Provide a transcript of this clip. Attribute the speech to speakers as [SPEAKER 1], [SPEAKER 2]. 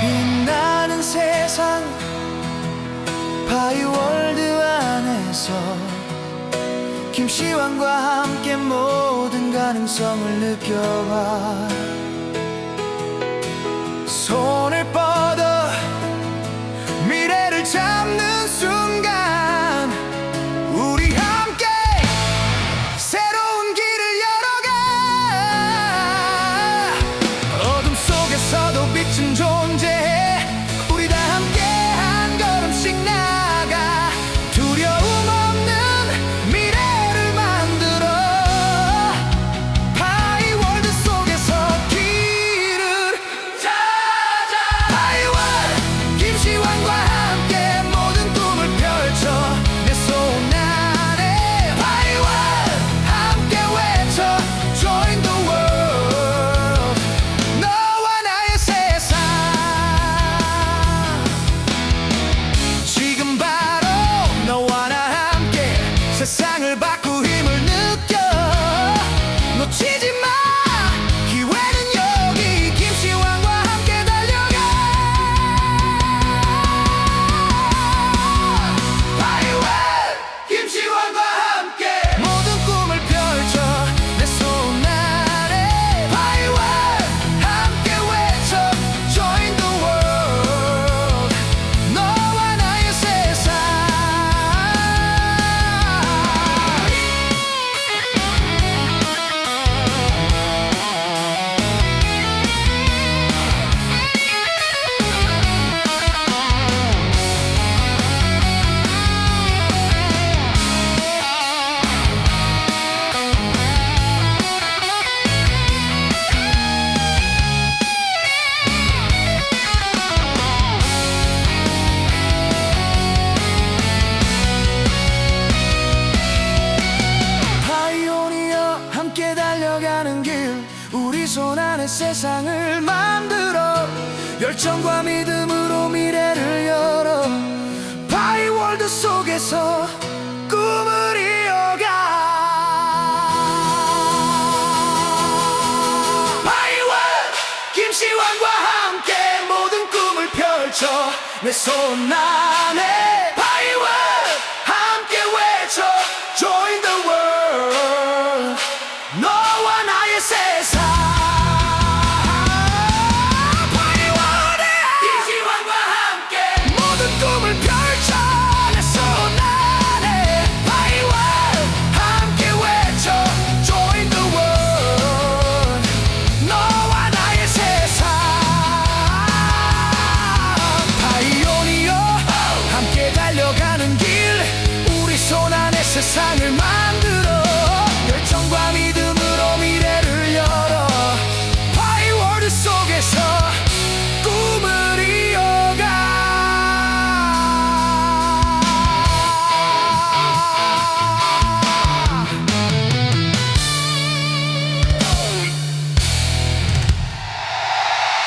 [SPEAKER 1] 빛나는 세상 바이월드 안에서 김시환과 함께 모든 가능성을 느껴봐. 원하는 세상을 만들어 열정과 믿음으로 미래를 열어 바이월드 속에서 꿈을 이어가. 내손 안에. 바이월드 함께 외쳐 Join the world. 너와 나의 세상.